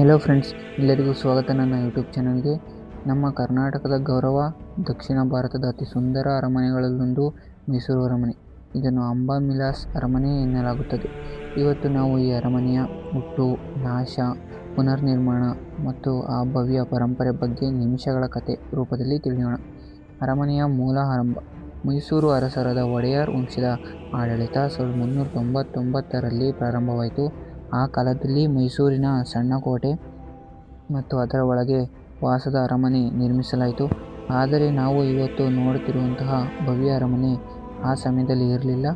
Hello friends ಎಲ್ಲರಿಗೂ ಸ್ವಾಗತ ನನ್ನ ಯೂಟ್ಯೂಬ್ ಚಾನಲ್ಗೆ ನಮ್ಮ ಕರ್ನಾಟಕದ ಗೌರವ, ದಕ್ಷಿಣ ಭಾರತದ ಅತಿ ಸುಂದರ ಅರಮನೆಗಳಲ್ಲೊಂದು ಮೈಸೂರು ಅರಮನೆ. ಇದನ್ನು ಅಂಬಾ ಮಿಲಾಸ್ ಅರಮನೆ ಎನ್ನಲಾಗುತ್ತದೆ. ಇವತ್ತು ನಾವು ಈ ಅರಮನೆಯ ಹುಟ್ಟು, ನಾಶ, ಪುನರ್ನಿರ್ಮಾಣ ಮತ್ತು ಆ ಭವ್ಯ ಪರಂಪರೆ ಬಗ್ಗೆ ನಿಮಿಷಗಳ ಕತೆ ರೂಪದಲ್ಲಿ ತಿಳಿಯೋಣ. ಅರಮನೆಯ ಮೂಲ ಆರಂಭ. ಮೈಸೂರು ಅರಸರಾದ ಒಡೆಯರ್ ವಂಶದ ಆಡಳಿತ ಸಾವಿರದ ಮುನ್ನೂರ ತೊಂಬತ್ತೊಂಬತ್ತರಲ್ಲಿ ಪ್ರಾರಂಭವಾಯಿತು. ಆ ಕಾಲದಲ್ಲಿ ಮೈಸೂರಿನ ಸಣ್ಣ ಕೋಟೆ ಮತ್ತು ಅದರ ಒಳಗೆ ವಾಸದ ಅರಮನೆ ನಿರ್ಮಿಸಲಾಯಿತು. ಆದರೆ ನಾವು ಇವತ್ತು ನೋಡುತ್ತಿರುವಂತಹ ಭವ್ಯ ಅರಮನೆ ಆ ಸಮಯದಲ್ಲಿ ಇರಲಿಲ್ಲ.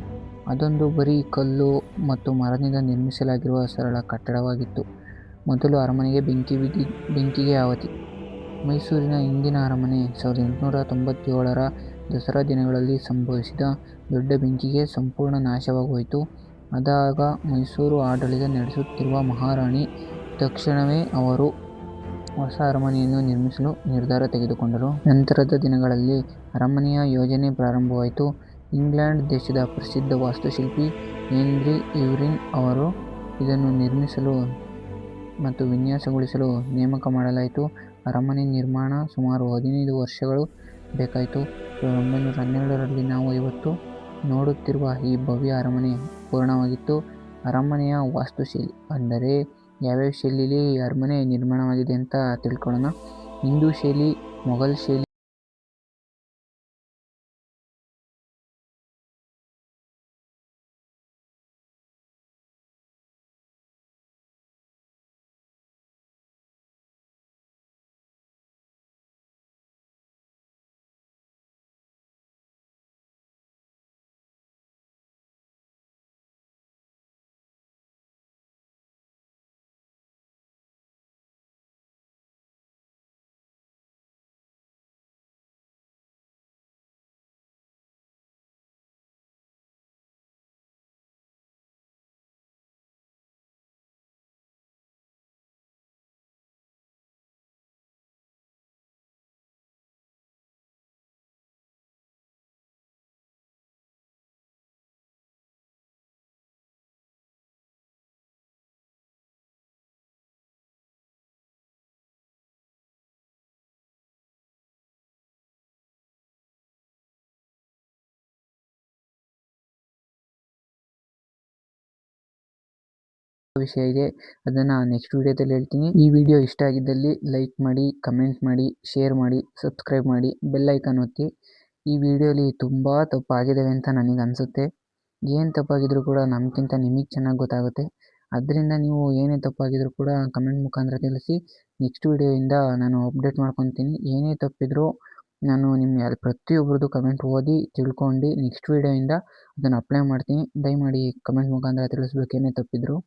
ಅದೊಂದು ಬರೀ ಕಲ್ಲು ಮತ್ತು ಮರದಿಂದ ನಿರ್ಮಿಸಲಾಗಿರುವ ಸರಳ ಕಟ್ಟಡವಾಗಿತ್ತು. ಮೊದಲು ಅರಮನೆಗೆ ಬೆಂಕಿ ಬಿದ್ದಿ, ಬೆಂಕಿಗೆ ಆವತಿ. ಮೈಸೂರಿನ ಹಿಂದಿನ ಅರಮನೆ ಸಾವಿರದ ಎಂಟುನೂರ ತೊಂಬತ್ತೇಳರ ದಸರಾ ದಿನಗಳಲ್ಲಿ ಸಂಭವಿಸಿದ ದೊಡ್ಡ ಬೆಂಕಿಗೆ ಸಂಪೂರ್ಣ ನಾಶವಾಗೋಯಿತು. ಆದಾಗ ಮೈಸೂರು ಆಡಳಿತ ನಡೆಸುತ್ತಿರುವ ಮಹಾರಾಣಿ, ತಕ್ಷಣವೇ ಅವರು ಹೊಸ ಅರಮನೆಯನ್ನು ನಿರ್ಮಿಸಲು ನಿರ್ಧಾರ ತೆಗೆದುಕೊಂಡರು. ನಂತರದ ದಿನಗಳಲ್ಲಿ ಅರಮನೆಯ ಯೋಜನೆ ಪ್ರಾರಂಭವಾಯಿತು. ಇಂಗ್ಲೆಂಡ್ ದೇಶದ ಪ್ರಸಿದ್ಧ ವಾಸ್ತುಶಿಲ್ಪಿ ಹೆನ್ರಿ ಇವ್ರಿನ್ ಅವರು ಇದನ್ನು ನಿರ್ಮಿಸಲು ಮತ್ತು ವಿನ್ಯಾಸಗೊಳಿಸಲು ನೇಮಕ ಮಾಡಲಾಯಿತು. ಅರಮನೆ ನಿರ್ಮಾಣ ಸುಮಾರು ಹದಿನೈದು ವರ್ಷಗಳು ಬೇಕಾಯಿತು. ಸಾವಿರದ ಒಂಬೈನೂರ ಹನ್ನೆರಡರಲ್ಲಿ ನಾವು ಇವತ್ತು ನೋಡುತ್ತಿರುವ ಈ ಭವ್ಯ ಅರಮನೆ ಪೂರ್ಣವಾಗಿತ್ತು. ಅರಮನೆಯ ವಾಸ್ತುಶೈಲಿ ಅಂದರೆ ಯಾವ್ಯಾವ ಶೈಲಿಯಲ್ಲಿ ಈ ಅರಮನೆ ನಿರ್ಮಾಣವಾಗಿದೆ ಅಂತ ತಿಳ್ಕೊಳ್ಳೋಣ. ಹಿಂದೂ ಶೈಲಿ, ಮೊಘಲ್ ಶೈಲಿ ವಿಷಯ ಇದೆ ಅದನ್ನ ನೆಕ್ಸ್ಟ್ ವಿಡಿಯೋದಲ್ಲಿ ಹೇಳ್ತೀನಿ. ಈ ವಿಡಿಯೋ ಇಷ್ಟ ಆಗಿದ್ದಲ್ಲಿ ಲೈಕ್ ಮಾಡಿ ಕಮೆಂಟ್ ಮಾಡಿ ಶೇರ್ ಮಾಡಿ ಸಬ್ಸ್ಕ್ರೈಬ್ ಮಾಡಿ ಬೆಲ್ ಐಕಾನ್ ಒತ್ತಿ. ಈ ವಿಡಿಯೋಲಿ ತುಂಬ ತಪ್ಪಾಗಿದ್ದಾವೆ ಅಂತ ನನಗೆ ಅನಿಸುತ್ತೆ. ಏನು ತಪ್ಪಾಗಿದ್ರು ಕೂಡ ನಮಗಿಂತ ನಿಮಗೆ ಚೆನ್ನಾಗಿ ಗೊತ್ತಾಗುತ್ತೆ. ಅದರಿಂದ ನೀವು ಏನೇ ತಪ್ಪಾಗಿದ್ರು ಕೂಡ ಕಮೆಂಟ್ ಮುಖಾಂತರ ತಿಳಿಸಿ. ನೆಕ್ಸ್ಟ್ ವಿಡಿಯೋಯಿಂದ ನಾನು ಅಪ್ಡೇಟ್ ಮಾಡ್ಕೊತೀನಿ. ಏನೇ ತಪ್ಪಿದ್ರೂ ನಾನು ನಿಮ್ಮ ಪ್ರತಿಯೊಬ್ಬರದ್ದು ಕಮೆಂಟ್ ಓದಿ ತಿಳ್ಕೊಂಡು ನೆಕ್ಸ್ಟ್ ವಿಡಿಯೋಯಿಂದ ಅದನ್ನು ಅಪ್ಲೈ ಮಾಡ್ತೀನಿ. ದಯಮಾಡಿ ಕಮೆಂಟ್ ಮುಖಾಂತರ ತಿಳಿಸ್ಬೇಕು ಏನೇ ತಪ್ಪಿದ್ರೂ.